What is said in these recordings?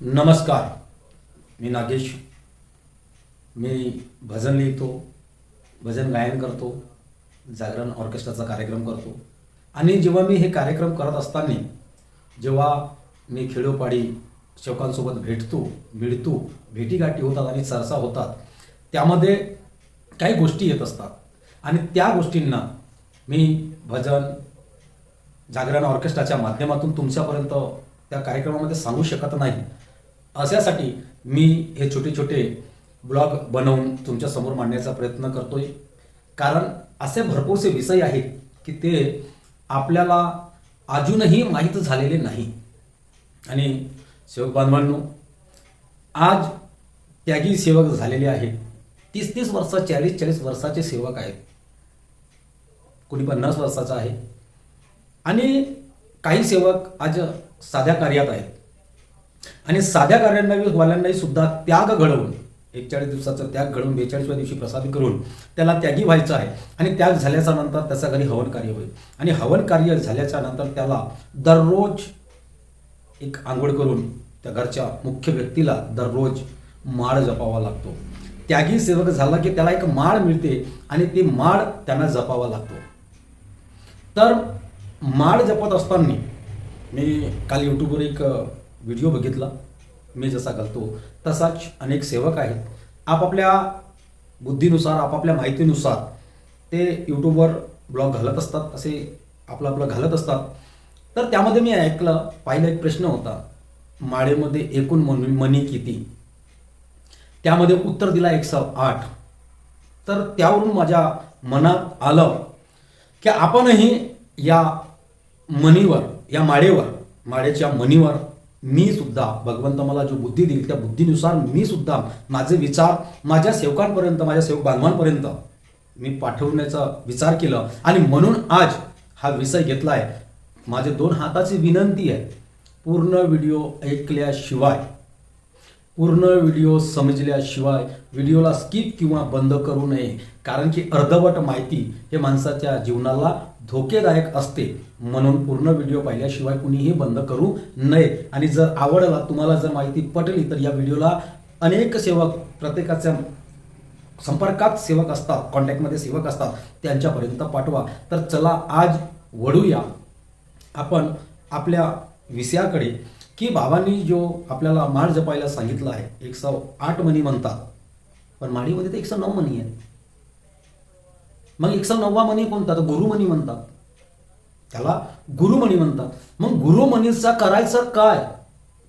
नमस्कार मी नागेश. मी भजन लिहितो भजन गायन करतो जागरण ऑर्केस्ट्राचा कार्यक्रम करतो. आणि जेव्हा मी हे कार्यक्रम करत असताना जेव्हा मी खेडोपाडी शेवकांसोबत भेटतो मिळतो भेटीगाठी होतात आणि चर्चा होतात त्यामध्ये काही गोष्टी येत असतात. आणि त्या गोष्टींना मी भजन जागरण ऑर्केस्ट्राच्या माध्यमातून तुमच्यापर्यंत त्या कार्यक्रमामध्ये सांगू शकत नाही. अशासाठी मी हे छोटे छोटे ब्लॉग बनवून तुमच्यासमोर मांडण्याचा प्रयत्न करतोय. कारण असे भरपूरसे विषय आहेत की ते आपल्याला अजूनही माहीत झालेले नाही. आणि सेवक बांधवांनो आज त्यागी सेवक झालेले आहेत. तीस तीस वर्ष चाळीस चाळीस वर्षाचे सेवक आहेत. कोणी पन्नास वर्षाचा आहे. आणि काही सेवक आज साध्या कार्यात आहेत. आणि साध्या कार्यांनावाल्यांनाही सुद्धा त्याग घडवून एकचाळीस दिवसाचा त्याग घडवून बेचाळीसव्या दिवशी प्रसाद करून त्याला त्यागी व्हायचं आहे. आणि त्याग झाल्याच्यानंतर त्याचा घरी हवन कार्य होईल. आणि हवन कार्य झाल्याच्यानंतर त्याला दररोज एक आंघोळ करून त्या घरच्या मुख्य व्यक्तीला दररोज माळ जपावा लागतो. त्यागी सेवक झाला की त्याला एक माळ मिळते आणि ती माळ त्यांना जपावा लागतो. तर माळ जपत असताना मी काल यूट्यूबवर एक व्हिडिओ बघितला मी जसा घालतो तसाच अनेक सेवक आहेत. आपापल्या बुद्धीनुसार आपापल्या माहितीनुसार ते यूट्यूबवर ब्लॉग घालत असतात असे आपलं आपलं घालत असतात. तर त्यामध्ये मी ऐकलं पाहिला एक प्रश्न होता माळेमध्ये एकूण मनी मनी किती? त्यामध्ये उत्तर दिला एकशे आठ. तर त्यावरून माझ्या मनात आलं की आपणही या मनीवर या माळेवर माळेच्या मनीवर मी सुद्धा भगवंत मला जो बुद्धी देईल त्या बुद्धीनुसार मी सुद्धा माझे विचार माझ्या सेवकांपर्यंत माझ्या सेवक बांधवांपर्यंत मी पाठवण्याचा विचार केला. आणि म्हणून आज हा विषय घेतला आहे माझे दोन हाताची विनंती आहे. पूर्ण व्हिडिओ ऐकल्याशिवाय पूर्ण व्हिडिओ समजल्याशिवाय व्हिडिओला स्किप किंवा बंद करू नये. कारण की अर्धवट माहिती हे माणसाच्या जीवनाला धोकेदायक असते म्हणून पूर्ण व्हिडिओ पाहिल्याशिवाय कुणीही बंद करू नये. आणि जर आवडला तुम्हाला जर माहिती पटली तर या व्हिडिओला अनेक सेवक प्रत्येकाच्या संपर्कात सेवक असतात कॉन्टॅक्टमध्ये सेवक असतात त्यांच्यापर्यंत पाठवा. तर चला आज वळूया. आपण आपल्या विषयाकडे की बाबांनी जो आपल्याला माळ जपायला सांगितलं आहे एकशे आठ मणी म्हणतात. पण माळीमध्ये तर एकशे नऊ मणी आहे मग एकशे नववा मणी कोणता तर गुरुमणी म्हणतात. त्याला गुरुमणी म्हणतात. मग गुरुमणीचा करायचं काय?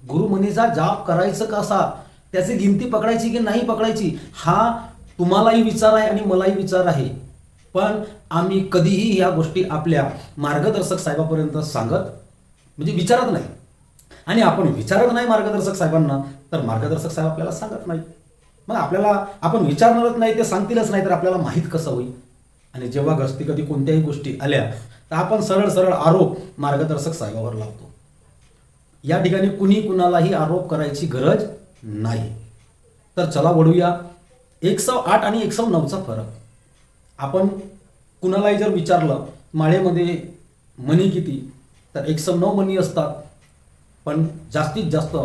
गुरुमणीचा जाप करायचं कसा? त्याची गिनती पकडायची की नाही पकडायची? हा तुम्हालाही विचार आहे आणि मलाही विचार आहे. पण आम्ही कधीही या गोष्टी आपल्या मार्गदर्शक साहेबापर्यंत सांगत म्हणजे विचारत नाही. आणि आपण विचारत नाही मार्गदर्शक साहेबांना तर मार्गदर्शक साहेब आपल्याला सांगत नाही मग आपल्याला आपण विचारणारच नाही ते सांगतीलच नाही तर आपल्याला माहीत कसं होईल? आणि जेव्हा घसती कधी कोणत्याही गोष्टी आल्या तर आपण सरळ सरळ आरोप मार्गदर्शक साहेबावर लावतो. या ठिकाणी कुणी कुणालाही आरोप करायची गरज नाही. तर चला वळूया. एकशे आठ आणि एकशे नऊचा फरक. आपण कुणालाही जर विचारलं माळेमध्ये मनी किती? तर एकसव नऊ मनी असतात. पण जास्तीत जास्त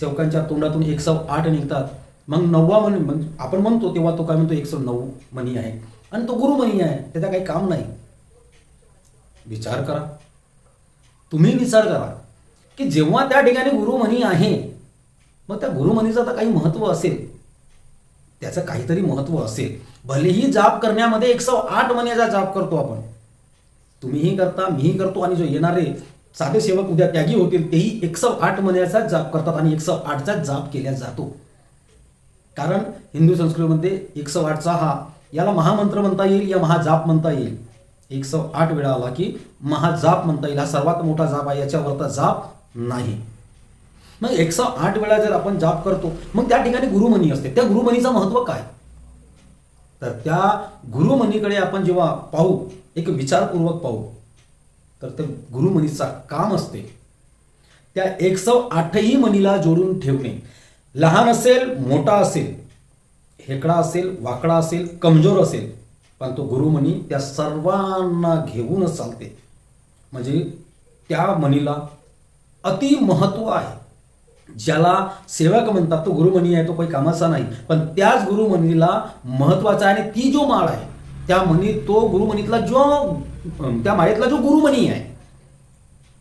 सेवकांच्या तोंडातून एकशे आठ निघतात. मग नववा मनी मग आपण म्हणतो तेव्हा तो काय म्हणतो? एकशे नऊ मनी आहे. आणि तो गुरुमणी आहे त्याचा काही काम नाही. विचार करा. तुम्ही विचार करा की जेव्हा त्या ठिकाणी गुरुमणी आहे मग त्या गुरुमणीचं तर काही महत्त्व असेल. त्याचं काहीतरी महत्त्व असेल. भलेही जाप करण्यामध्ये एकशे आठ मण्याचा जाप करतो आपण. तुम्हीही करता मीही करतो आणि जो येणारे साधे सेवक उद्या त्यागी होतील तेही एकशे आठ महिन्याचा जाप करतात आणि एकशे आठचा जाप केला जातो. कारण हिंदू संस्कृतीमध्ये एकशे आठचा हा याला महामंत्र म्हणता येईल या महाजाप म्हणता येईल. एकशे आठ वेळा आला की महाजाप म्हणता येईल. हा सर्वात मोठा जाप आहे याच्यावरचा जाप नाही. मग एकशे आठ वेळा जर आपण जाप करतो मग त्या ठिकाणी गुरुमणी असते. त्या गुरुमणीचं महत्त्व काय? तर त्या गुरुमणीकडे आपण जेव्हा पाहू एक विचारपूर्वक पाहू तर ते गुरुमणीचा काम असते. त्या एकशे आठही मणीला जोडून ठेवणे. लहान असेल मोठा असेल हेकडा असेल वाकडा असेल कमजोर असेल पण तो गुरुमणी त्या सर्वांना घेऊनच चालते. म्हणजे त्या म्हणीला अति महत्त्व आहे. ज्याला सेवक म्हणतात तो गुरुमणी आहे तो काही कामाचा नाही. पण त्याच गुरुमणीला महत्त्वाचा आहे आणि ती जो माळ आहे त्या मणी तो गुरुमणीतला जो त्या माळेतला जो गुरुमणी आहे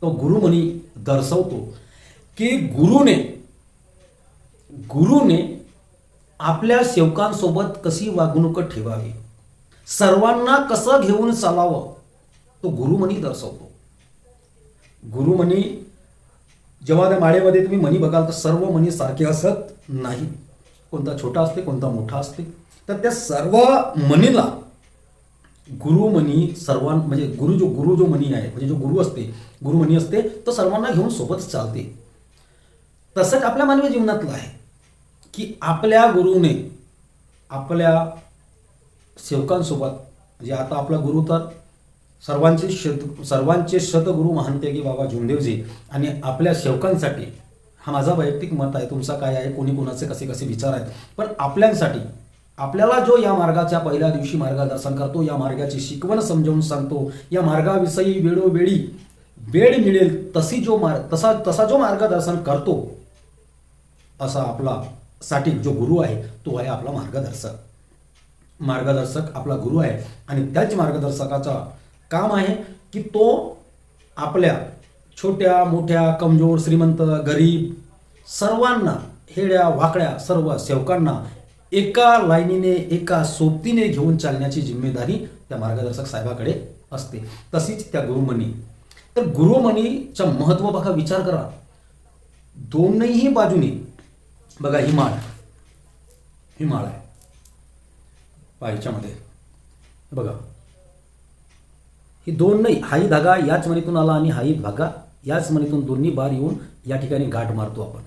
तो गुरुमणी दर्शवतो. की गुरुने गुरुने आपल्या सेवकांसोबत कशी वागणूक ठेवावी? सर्वांना कसं घेऊन चालावं? तो गुरुमणी दर्शवतो. गुरुमणी जेव्हा त्या माळेमध्ये तुम्ही मणी बघाल तर सर्व मणी सारखे असत नाही. कोणता छोटा असते कोणता मोठा असते. तर त्या सर्व मणीला गुरुमणी सर्वां म्हणजे गुरु जो गुरु जो मणी आहे म्हणजे जो गुरु असते गुरुमणी असते तो सर्वांना घेऊन सोबत चालते. तसंच आपल्या मानवी जीवनातलं आहे. की आपल्या गुरुने आपल्या सेवकांसोबत म्हणजे आता आपला गुरु तर सर्वांचे शत सर्वांचे शतगुरु मानते की बाबा जुमदेवजी आणि आपल्या सेवकांसाठी हा माझा वैयक्तिक मत आहे तुमचा काय आहे कोणी कोणाचे कसे कसे विचार आहेत पण आपल्यांसाठी आपल्याला जो या मार्गाच्या पहिल्या दिवशी मार्गदर्शन करतो या मार्गाची शिकवण समजावून सांगतो या मार्गाविषयी वेळोवेळी वेळ मिळेल तशी जो मार्ग तसा तसा जो मार्गदर्शन करतो असा आपला साठी जो गुरु आहे तो आहे आपला मार्गदर्शक. मार्गदर्शक आपला गुरु आहे आणि त्याच मार्गदर्शकाचा काम आहे की तो आपल्या छोट्या मोठ्या कमजोर श्रीमंत गरीब सर्वांना हेड्या वाकड्या सर्व सेवकांना एका लाईनीने एका सोबतीने घेऊन चालण्याची जिम्मेदारी त्या मार्गदर्शक साहेबाकडे असते. तशीच त्या गुरुमणी. तर गुरुमणीचं महत्त्व बघा विचार करा. दोनही बाजूने बघा ही माळ ही माळ आहे पायच्यामध्ये बघा. ही दोन नाही हाही धागा याच मणीतून आला आणि हाही धागा याच मणीतून दोन्ही बार येऊन या ठिकाणी गाठ मारतो आपण.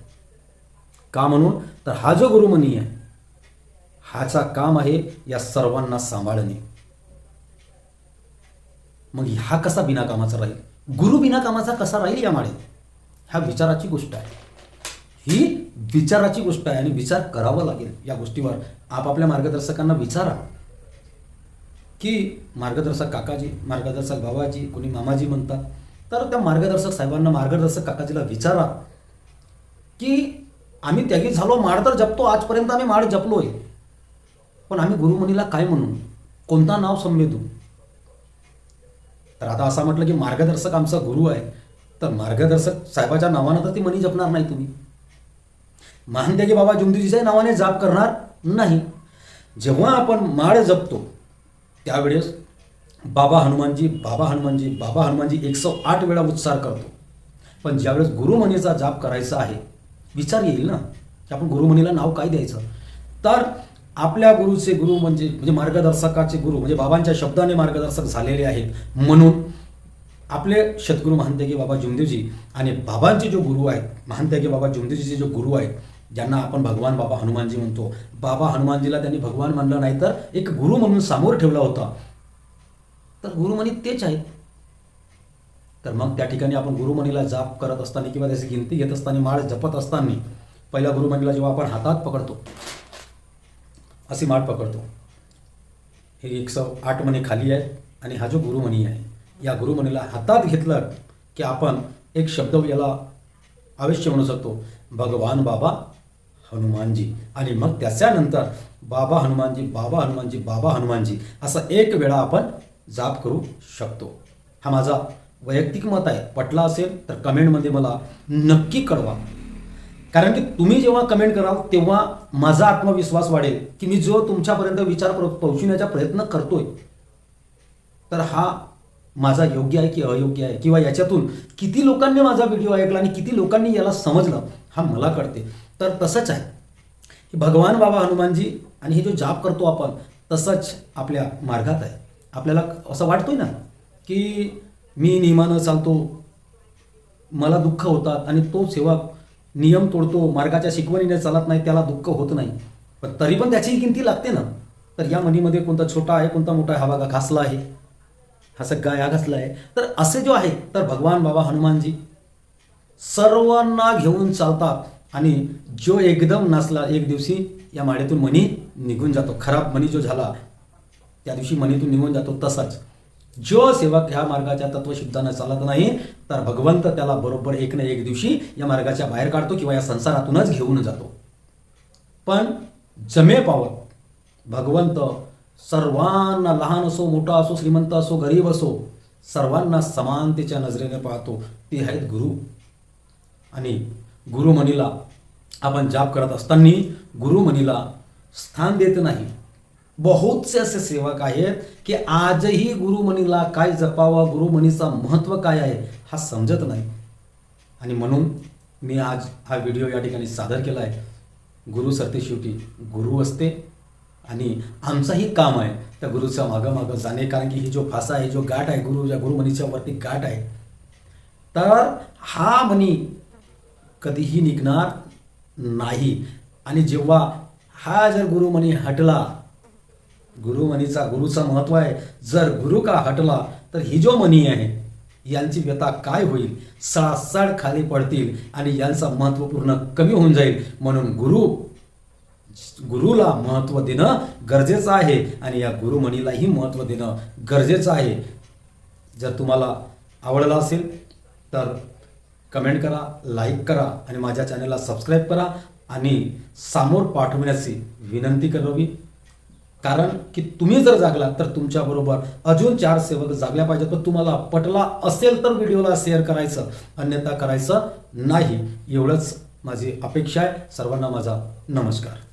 का म्हणून? तर हा जो गुरुमणी आहे हाचा काम आहे या सर्वांना सांभाळणे. मग हा कसा बिना कामाचा राहील? गुरु बिना कामाचा कसा राहील या माळेत? ह्या विचाराची गोष्ट आहे. ही विचाराची गोष्ट आहे आणि विचार करावा लागेल या गोष्टीवर. आपापल्या मार्गदर्शकांना विचारा. की मार्गदर्शक काकाजी मार्गदर्शक बाबाजी कोणी मामाजी म्हणतात तर त्या मार्गदर्शक साहेबांना मार्गदर्शक काकाजीला विचारा. की आम्ही त्यागी झालो माळ तर जपतो आजपर्यंत आम्ही माळ जपलोय. पण आम्ही गुरुमुनीला काय म्हणू? कोणता नाव संवेदू तर आता असं म्हटलं की मार्गदर्शक आमचा गुरु आहे. तर मार्गदर्शक साहेबाच्या नावानं तर ती मणी जपणार नाही तुम्ही. मानते की बाबा जुमदुजीच्या नावाने जाप करणार नाही. जेव्हा आपण माळ जपतो त्यावेळेस बाबा हनुमानजी बाबा हनुमानजी बाबा हनुमानजी एकशे आठ वेळा उच्चार करतो. पण ज्यावेळेस गुरुमणीचा जाप करायचा आहे विचार येईल ना? की आपण गुरुमणीला नाव काय द्यायचं? तर आपल्या गुरुचे गुरु म्हणजे म्हणजे मार्गदर्शकाचे गुरु म्हणजे बाबांच्या शब्दाने मार्गदर्शक झालेले आहेत. म्हणून आपले सद्गुरू महानत्यागी बाबा जुमदेवजी आणि बाबांचे जो गुरु आहेत महानत्यागी बाबा जुमदेवजीचे जो गुरु आहेत ज्यांना आपण भगवान बाबा हनुमानजी म्हणतो. बाबा हनुमानजीला त्यांनी भगवान मानलं नाही तर एक गुरु म्हणून समोर ठेवला होता. तर गुरुमणी तेच आहेत तर मग त्या ठिकाणी आपण गुरुमणीला जाप करत असताना किंवा त्याची गिनती घेत असताना माळ जपत असताना पहिल्या गुरुमणीला जेव्हा आपण हातात पकडतो अशी माळ पकडतो. हे एकशे आठ मणी खाली आहे आणि हा जो गुरुमणी आहे या गुरुमणीला हातात घेतलं की आपण एक शब्द याला अवश्य म्हणू शकतो भगवान बाबा हनुमानजी. आणि मग त्याच्यानंतर बाबा हनुमानजी बाबा हनुमानजी बाबा हनुमानजी असा एक वेळा आपण जाप करू शकतो. हा माझा वैयक्तिक मत आहे. पटला असेल तर कमेंटमध्ये मला नक्की कळवा. कारण की तुम्ही जेव्हा कमेंट कराल तेव्हा माझा आत्मविश्वास वाढेल की मी जो तुमच्यापर्यंत विचार प्र- पोहोचविण्याचा प्रयत्न करतोय. तर हा माझा योग्य आहे की अयोग्य आहे? किंवा याच्यातून किती लोकांनी माझा व्हिडिओ ऐकला आणि किती लोकांनी याला समजलं हा मला कळते. तर तसंच आहे. की भगवान बाबा हनुमानजी आणि हे जो जाप करतो आपण तसंच आपल्या मार्गात आहे. आपल्याला असं वाटतोय ना की मी नियमानं चालतो मला दुःख होतात आणि तो सेवा नियम तोडतो मार्गाच्या शिकवणीने चालत नाही त्याला दुःख होत नाही. पण तरी पण त्याची किमती लागते ना. तर या मनीमध्ये कोणता छोटा आहे कोणता मोठा हा भागा घासला आहे. हा सगळा या घासला आहे तर असे जो आहे तर भगवान बाबा हनुमानजी सर्वांना घेऊन चालतात आणि जो एकदम नसला एक दिवशी या माळेतून मणी निघून जातो. खराब मणी जो झाला त्या दिवशी मनीतून निघून जातो तसाच. जो सेवक ह्या मार्गाच्या तत्वशुद्धानं चालत नाही तर भगवंत त्याला बरोबर एक ना एक दिवशी या मार्गाच्या बाहेर काढतो किंवा या संसारातूनच घेऊन जातो. पण जमे पावत भगवंत सर्वांना लहान असो मोठा असो श्रीमंत असो गरीब असो सर्वांना समानतेच्या नजरेने पाहतो. ते आहेत गुरु. आणि गुरुमणीला आपण जाप करत असताना गुरुमणीला स्थान देत नाही. बहुतसे असे सेवक आहेत की आजही गुरुमणीला काय जपावा गुरुमणीचा महत्त्व काय आहे हा समजत नाही. आणि म्हणून मी आज हा व्हिडिओ या ठिकाणी सादर केला आहे गुरु सरते शेवटी गुरु असते. आणि आमचंही काम आहे. त्या गुरुच्या मागं मागं जाणे. कारण की ही जो फासा आहे जो गाठ आहे गुरु या गुरुमणीच्या वरती गाठ आहे तर हा मनी कधीही निघणार नाही. आणि जेव्हा हा जर गुरुमणी हटला गुरुमणीचा गुरुचं महत्त्व आहे. जर गुरु का हटला तर ही जो मनी आहे यांची व्यथा काय होईल? सळासळ खाली पडतील आणि यांचं महत्त्वपूर्ण कमी होऊन जाईल. म्हणून गुरु गुरुला महत्त्व देणं गरजेचं आहे आणि या गुरुमणीलाही महत्त्व देणं गरजेचं आहे. जर तुम्हाला आवडलं असेल तर कमेंट करा लाईक करा आणि माझ्या चॅनलला सबस्क्राईब करा आणि समोर पाठवण्याची विनंती करावी. कारण की तुम्ही जर जागला तर तुमच्याबरोबर अजून चार सेवक जागल्या पाहिजेत. पण तुम्हाला पटला असेल तर व्हिडिओला शेअर करायचं अन्यथा करायचं नाही. एवढंच माझी अपेक्षा आहे. सर्वांना माझा नमस्कार.